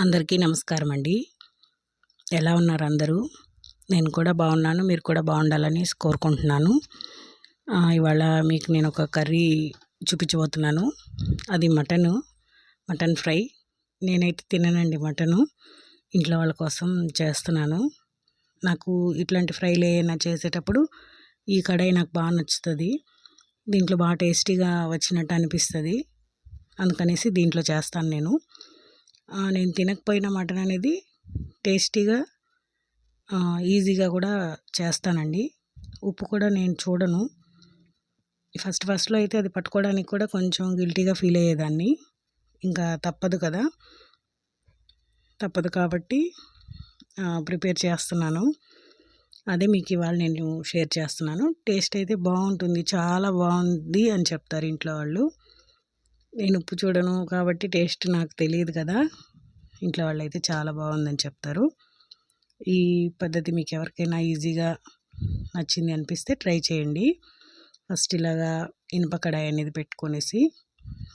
అందరికీ నమస్కారం అండి ఎలా ఉన్నారు అందరూ? నేను కూడా బాగున్నాను మీరు కూడా బాగుండాలని కోరుకుంటున్నాను. ఇవాళ మీకు నేను ఒక కర్రీ చూపించబోతున్నాను. అది మటను మటన్ ఫ్రై. నేనైతే తిననండి మటను. ఇంట్లో వాళ్ళ కోసం చేస్తున్నాను. నాకు ఇట్లాంటి ఫ్రైలు ఏమైనా చేసేటప్పుడు ఈ కడాయి నాకు బాగా నచ్చుతుంది. దీంట్లో బాగా టేస్టీగా వచ్చినట్టు అనిపిస్తుంది. అందుకనేసి దీంట్లో చేస్తాను నేను. నేను తినకపోయిన మటన్ అనేది టేస్టీగా ఈజీగా కూడా చేస్తానండి. ఉప్పు కూడా నేను చూడను. ఫస్ట్ ఫస్ట్లో అయితే అది పట్టుకోవడానికి కూడా కొంచెం గిల్టీగా ఫీల్ అయ్యేదాన్ని. ఇంకా తప్పదు కదా. తప్పదు కాబట్టి ప్రిపేర్ చేస్తున్నాను. అదే మీకు ఇవాళ నేను షేర్ చేస్తున్నాను. టేస్ట్ అయితే బాగుంటుంది చాలా బాగుంది అని చెప్తారు ఇంట్లో వాళ్ళు. నేను ఉప్పు చూడను కాబట్టి టేస్ట్ నాకు తెలియదు కదా. ఇంట్లో వాళ్ళైతే చాలా బాగుందని చెప్తారు. ఈ పద్ధతి మీకు ఎవరికైనా ఈజీగా నచ్చింది అనిపిస్తే ట్రై చేయండి. ఫస్ట్ ఇలాగా ఇనుప కడాయి అనేది పెట్టుకొనేసి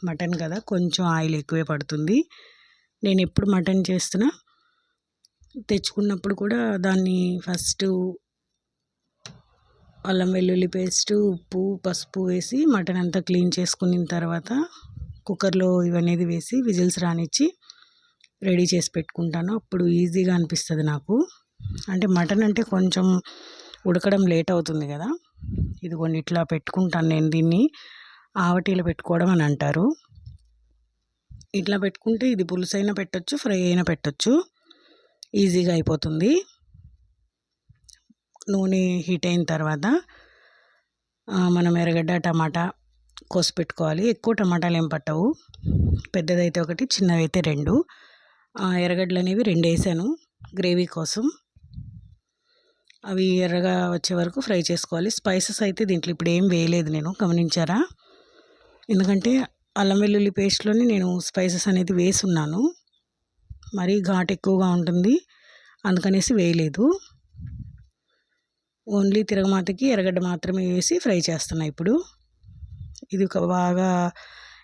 మటన్ కదా కొంచెం ఆయిల్ ఎక్కువే పడుతుంది. నేను ఎప్పుడు మటన్ చేస్తున్నా తెచ్చుకున్నప్పుడు కూడా దాన్ని ఫస్ట్ అల్లం వెల్లుల్లి పేస్ట్ ఉప్పు పసుపు వేసి మటన్ అంతా క్లీన్ చేసుకున్న తర్వాత కుక్కర్లో ఇవనేది వేసి విజిల్స్ రానిచ్చి రెడీ చేసి పెట్టుకుంటాను. అప్పుడు ఈజీగా అనిపిస్తుంది నాకు. అంటే మటన్ అంటే కొంచెం ఉడకడం లేట్ అవుతుంది కదా. ఇదిగోండి ఇట్లా పెట్టుకుంటాను నేను దీన్ని. ఆవటీలో పెట్టుకోవడం అని అంటారు. ఇట్లా పెట్టుకుంటే ఇది పులుసు అయినా పెట్టచ్చు ఫ్రై అయినా పెట్టచ్చు. ఈజీగా అయిపోతుంది. నూనె హీట్ అయిన తర్వాత మనం ఎర్రగడ్డ టమాటా కోసి పెట్టుకోవాలి. ఎక్కువ టమాటాలు ఏం పట్టవు. పెద్దదైతే ఒకటి చిన్నదైతే రెండు. ఎర్రగడ్డలు అనేవి రెండు వేసాను గ్రేవీ కోసం. అవి ఎర్రగా వచ్చే వరకు ఫ్రై చేసుకోవాలి. స్పైసెస్ అయితే దీంట్లో ఇప్పుడు ఏం వేయలేదు నేను గమనించారా? ఎందుకంటే అల్లం వెల్లుల్లి పేస్ట్లోనే నేను స్పైసెస్ అనేది వేసున్నాను. మరీ ఘాట్ ఎక్కువగా ఉంటుంది. అందుకనేసి వేయలేదు. ఓన్లీ తిరగమాతకి ఎర్రగడ్డ మాత్రమే వేసి ఫ్రై చేస్తున్నా ఇప్పుడు. ఇది ఒక బాగా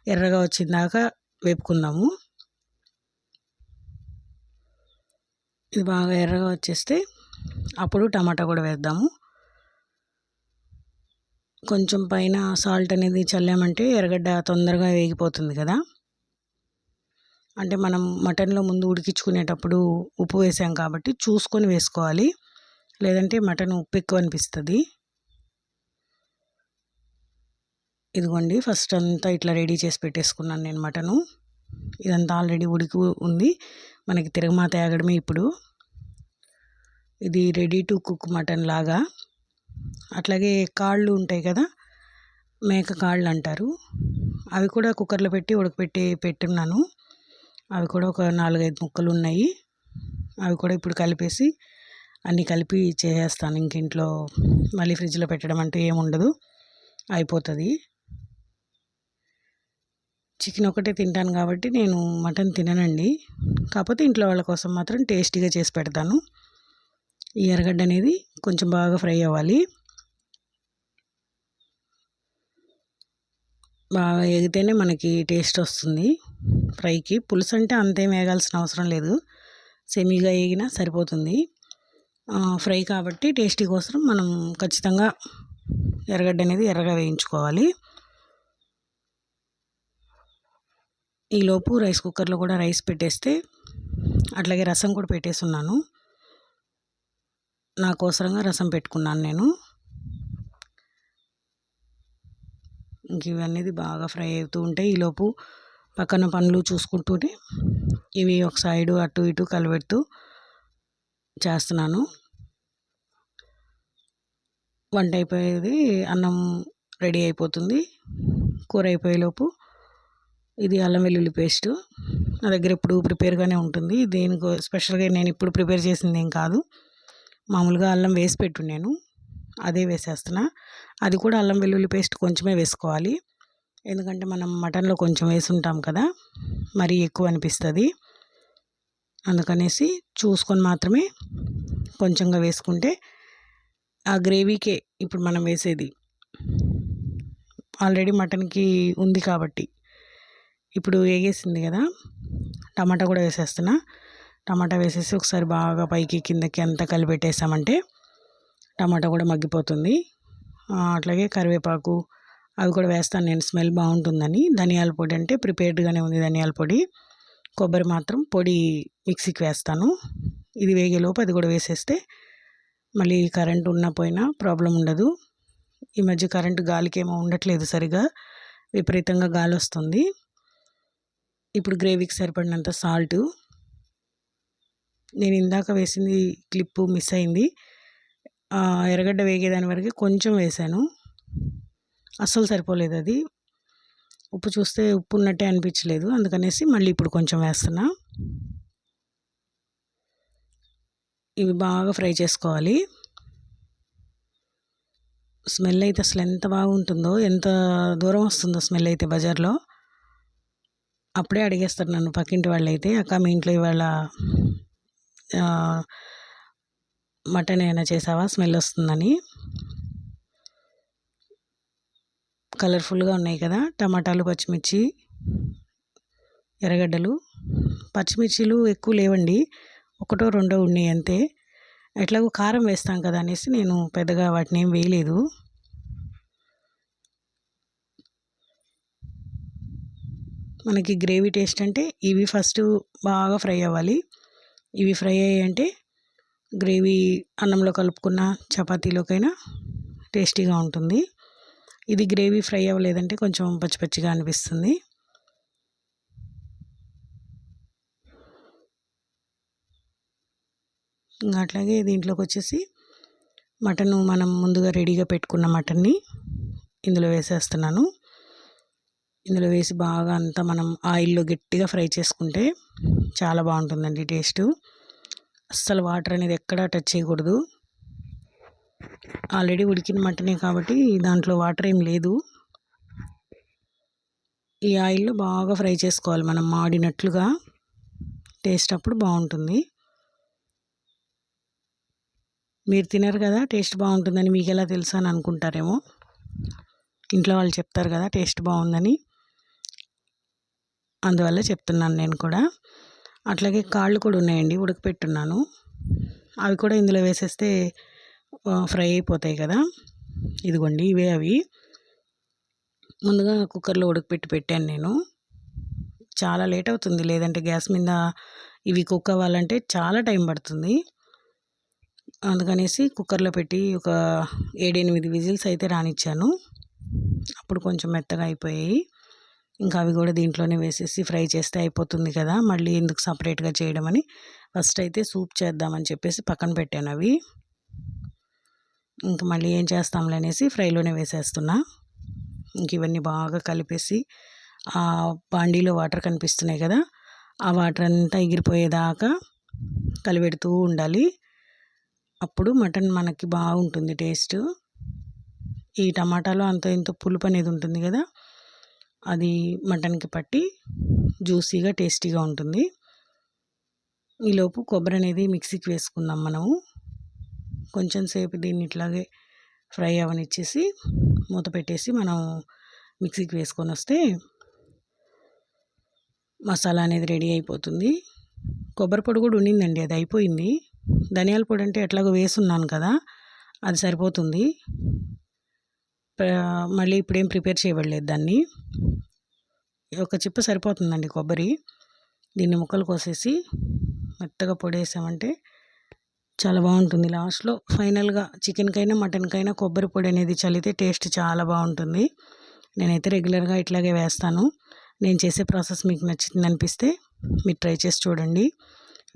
ఎర్రగా వచ్చిందాక వేపుకుందాము. ఇది బాగా ఎర్రగా వచ్చేస్తే అప్పుడు టమాటా కూడా వేద్దాము. కొంచెం పైన సాల్ట్ అనేది చల్లామంటే ఎర్రగడ్డ తొందరగా వేగిపోతుంది కదా. అంటే మనం మటన్లో ముందు ఉడికించుకునేటప్పుడు ఉప్పు వేసాం కాబట్టి చూసుకొని వేసుకోవాలి. లేదంటే మటన్ ఉప్పు ఎక్కువ అనిపిస్తుంది. ఇదిగోండి ఫస్ట్ అంతా ఇట్లా రెడీ చేసి పెట్టేసుకున్నాను నేను మటను. ఇదంతా ఆల్రెడీ ఉడికి ఉంది. మనకి తిరగమాత ఆగడమే ఇప్పుడు. ఇది రెడీ టు కుక్ మటన్ లాగా. అట్లాగే కాళ్ళు ఉంటాయి కదా మేక కాళ్ళు అంటారు. అవి కూడా కుక్కర్లో పెట్టి ఉడకపెట్టి పెట్టున్నాను. అవి కూడా ఒక నాలుగైదు ముక్కలు ఉన్నాయి. అవి కూడా ఇప్పుడు కలిపేసి అన్నీ కలిపి చేసేస్తాను. ఇంకింట్లో మళ్ళీ ఫ్రిడ్జ్లో పెట్టడం అంటూ ఏముండదు. అయిపోతుంది. చికెన్ ఒకటే తింటాను కాబట్టి నేను మటన్ తిననండి. కాకపోతే ఇంట్లో వాళ్ళ కోసం మాత్రం టేస్టీగా చేసి పెడతాను. ఈ ఎర్రగడ్డ అనేది కొంచెం బాగా ఫ్రై అవ్వాలి. బాగా ఎగితేనే మనకి టేస్ట్ వస్తుంది. ఫ్రైకి పులుసు అంటే అంతేం వేగాల్సిన అవసరం లేదు. సెమీగా వేగినా సరిపోతుంది. ఫ్రై కాబట్టి టేస్టీ కోసం మనం ఖచ్చితంగా ఎర్రగడ్డ అనేది ఎర్రగా వేయించుకోవాలి. ఈలోపు రైస్ కుక్కర్లో కూడా రైస్ పెట్టేస్తే అట్లాగే రసం కూడా పెట్టేస్తున్నాను నా కోసరంగా రసం పెట్టుకున్నాను నేను. ఇంక ఇవన్నీ బాగా ఫ్రై అవుతూ ఉంటాయి. ఈలోపు పక్కన పనులు చూసుకుంటూనే ఇవి ఒక సైడు అటు ఇటు కలబెడుతూ చేస్తున్నాను. వంట అయిపోయేది అన్నం రెడీ అయిపోతుంది. కూర అయిపోయేలోపు ఇది అల్లం వెల్లుల్లి పేస్టు. నా దగ్గర ఇప్పుడు ప్రిపేర్గానే ఉంటుంది. దేనికో స్పెషల్గా నేను ఇప్పుడు ప్రిపేర్ చేసింది ఏం కాదు. మామూలుగా అల్లం వేసి పెట్టు నేను. అదే వేసేస్తున్నా. అది కూడా అల్లం వెల్లుల్లి పేస్ట్ కొంచెమే వేసుకోవాలి. ఎందుకంటే మనం మటన్లో కొంచెం వేసుంటాం కదా మరీ ఎక్కువ అనిపిస్తుంది. అందుకనేసి చూసుకొని మాత్రమే కొంచెంగా వేసుకుంటే ఆ గ్రేవీకే ఇప్పుడు మనం వేసేది. ఆల్రెడీ మటన్కి ఉంది కాబట్టి. ఇప్పుడు వేగేసింది కదా. టమాటా కూడా వేసేస్తున్నా. టమాటా వేసేసి ఒకసారి బాగా పైకి కిందకి అంతా కలిపెట్టేసామంటే టమాటా కూడా మగ్గిపోతుంది. అట్లాగే కరివేపాకు అవి కూడా వేస్తాను నేను. స్మెల్ బాగుంటుందని. ధనియాల పొడి అంటే ప్రిపేర్డ్గానే ఉంది ధనియాల పొడి. కొబ్బరి మాత్రం పొడి మిక్సీకి వేస్తాను. ఇది వేగేలోపు అది కూడా వేసేస్తే మళ్ళీ కరెంట్ ఉన్నా పోయినా ప్రాబ్లం ఉండదు. ఈ మధ్య కరెంటు గాలికి ఏమో ఉండట్లేదు సరిగా. విపరీతంగా గాలి వస్తుంది ఇప్పుడు గ్రేవీకి సరిపడినంత సాల్ట్. నేను ఇందాక వేసింది క్లిప్పు మిస్ అయింది. ఎర్రగడ్డ వేగేదాని వరకు కొంచెం వేసాను. అస్సలు సరిపోలేదు అది. ఉప్పు చూస్తే ఉప్పు ఉన్నట్టే అనిపించలేదు. అందుకనేసి మళ్ళీ ఇప్పుడు కొంచెం వేస్తున్నా. ఇవి బాగా ఫ్రై చేసుకోవాలి. స్మెల్ అయితే అసలు ఎంత బాగుంటుందో ఎంత దూరం వస్తుందో స్మెల్ అయితే బజార్లో. అప్పుడే అడిగేస్తారు నన్ను పక్కింటి వాళ్ళు అయితే అక్క మీ ఇంట్లో ఇవాళ మటన్ ఏమైనా చేసావా? స్మెల్ వస్తుందని. కలర్ఫుల్గా ఉన్నాయి కదా టమాటాలు పచ్చిమిర్చి ఎర్రగడ్డలు. పచ్చిమిర్చిలు ఎక్కువ లేవండి ఒకటో రెండో ఉన్నాయి అంతే. ఎట్లాగో కారం వేస్తాం కదా అనేసి నేను పెద్దగా వాటిని ఏం వేయలేదు. మనకి గ్రేవీ టేస్ట్ అంటే ఇవి ఫస్ట్ బాగా ఫ్రై అవ్వాలి. ఇవి ఫ్రై అయ్యాయంటే గ్రేవీ అన్నంలో కలుపుకున్న చపాతీలోకైనా టేస్టీగా ఉంటుంది. ఇది గ్రేవీ ఫ్రై అవ్వలేదంటే కొంచెం పచ్చి పచ్చిగా అనిపిస్తుంది. అట్లాగే దీంట్లోకి వచ్చేసి మటన్ మనం ముందుగా రెడీగా పెట్టుకున్న మటన్ని ఇందులో వేసేస్తున్నాను. ఇందులో వేసి బాగా అంతా మనం ఆయిల్లో గట్టిగా ఫ్రై చేసుకుంటే చాలా బాగుంటుందండి టేస్ట్. అస్సలు వాటర్ అనేది ఎక్కడా టచ్ చేయకూడదు. ఆల్రెడీ ఉడికిన మటనే కాబట్టి దాంట్లో వాటర్ ఏం లేదు. ఈ ఆయిల్లో బాగా ఫ్రై చేసుకోవాలి మనం మాడినట్లుగా. టేస్ట్ అప్పుడు బాగుంటుంది. మీరు తినరు కదా టేస్ట్ బాగుంటుందని మీకు ఎలా తెలుసు అని అనుకుంటారేమో. ఇంట్లో వాళ్ళు చెప్తారు కదా టేస్ట్ బాగుందని. అందువల్ల చెప్తున్నాను నేను కూడా. అట్లాగే కాళ్ళు కూడా ఉన్నాయండి ఉడకపెట్టున్నాను. అవి కూడా ఇందులో వేసేస్తే ఫ్రై అయిపోతాయి కదా. ఇదిగోండి ఇవే అవి. ముందుగా కుక్కర్లో ఉడకపెట్టి పెట్టాను నేను. చాలా లేట్ అవుతుంది లేదంటే గ్యాస్ మీద ఇవి కుక్ అవ్వాలంటే చాలా టైం పడుతుంది. అందుకనేసి కుక్కర్లో పెట్టి ఒక ఏడెనిమిది విజిల్స్ అయితే రానిచ్చాను. అప్పుడు కొంచెం మెత్తగా అయిపోయాయి. ఇంకా అవి కూడా దీంట్లోనే వేసేసి ఫ్రై చేస్తే అయిపోతుంది కదా మళ్ళీ ఎందుకు సపరేట్గా చేయడం అని ఫస్ట్ అయితే సూప్ చేద్దామని చెప్పేసి పక్కన పెట్టాను అవి. ఇంకా మళ్ళీ ఏం చేస్తాంలే అనేసి ఫ్రైలోనే వేసేస్తున్నా. ఇంక ఇవన్నీ బాగా కలిపేసి ఆ బాండీలో వాటర్ కనిపిస్తున్నాయి కదా ఆ వాటర్ అంతా ఎగిరిపోయేదాకా కలిపెడుతూ ఉండాలి. అప్పుడు మటన్ మనకి బాగుంటుంది టేస్ట్. ఈ టమాటాలో అంత ఇంత పులుపు అనేది ఉంటుంది కదా అది మటన్కి పట్టి జ్యూసీగా టేస్టీగా ఉంటుంది. ఈలోపు కొబ్బరి అనేది మిక్సీకి వేసుకుందాం మనము. కొంచెం సేపు దీన్ని ఇట్లాగే ఫ్రై అవనిచ్చేసి మూత పెట్టేసి మనం మిక్సీకి వేసుకొని వస్తే మసాలా అనేది రెడీ అయిపోతుంది. కొబ్బరి పొడి కూడా ఉండిందండి అది అయిపోయింది. ధనియాల పొడి అంటే ఎట్లాగో వేసున్నాను కదా అది సరిపోతుంది. మళ్ళీ ఇప్పుడేం ప్రిపేర్ చేయబడలేదు దాన్ని. ఒక చిప్ప సరిపోతుందండి కొబ్బరి. దీన్ని ముక్కలు కోసేసి మెత్తగా పొడేసామంటే చాలా బాగుంటుంది. లాస్ట్లో ఫైనల్గా చికెన్కైనా మటన్కైనా కొబ్బరి పొడి అనేది చల్లితే టేస్ట్ చాలా బాగుంటుంది. నేనైతే రెగ్యులర్గా ఇట్లాగే వేస్తాను. నేను చేసే ప్రాసెస్ మీకు నచ్చింది అనిపిస్తే మీరు ట్రై చేసి చూడండి.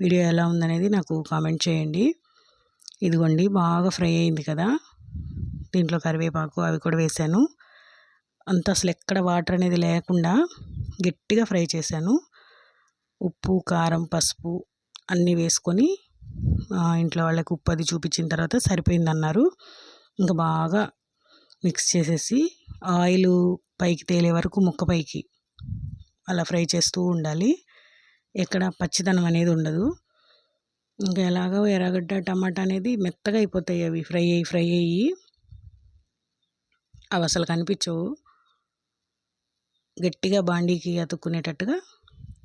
వీడియో ఎలా ఉందనేది నాకు కామెంట్ చేయండి. ఇదిగోండి బాగా ఫ్రై అయింది కదా. దీంట్లో కరివేపాకు అవి కూడా వేసాను. అంత అసలు ఎక్కడ వాటర్ అనేది లేకుండా గట్టిగా ఫ్రై చేశాను. ఉప్పు కారం పసుపు అన్నీ వేసుకొని ఇంట్లో వాళ్ళకి ఉప్పు అది చూపించిన తర్వాత సరిపోయిందన్నారు. ఇంకా బాగా మిక్స్ చేసేసి ఆయిల్ పైకి తేలే వరకు ముక్క పైకి అలా ఫ్రై చేస్తూ ఉండాలి. ఎక్కడ పచ్చిదనం అనేది ఉండదు. ఇంకా ఎలాగో ఎర్రగడ్డ టమాటా అనేది మెత్తగా అయిపోతాయి అవి. ఫ్రై అయ్యి ఫ్రై అయ్యి అవి అసలు కనిపించవు. గట్టిగా బాండీకి అతుక్కునేటట్టుగా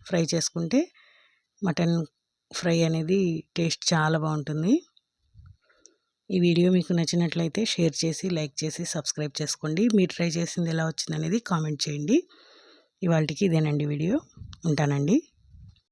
ఫ్రై చేసుకుంటే మటన్ ఫ్రై అనేది టేస్ట్ చాలా బాగుంటుంది. ఈ వీడియో మీకు నచ్చినట్లయితే షేర్ చేసి లైక్ చేసి సబ్స్క్రైబ్ చేసుకోండి. మీరు ట్రై చేసింది ఎలా వచ్చింది అనేది కామెంట్ చేయండి. ఇవాళకి ఇదేనండి వీడియో. ఉంటానండి.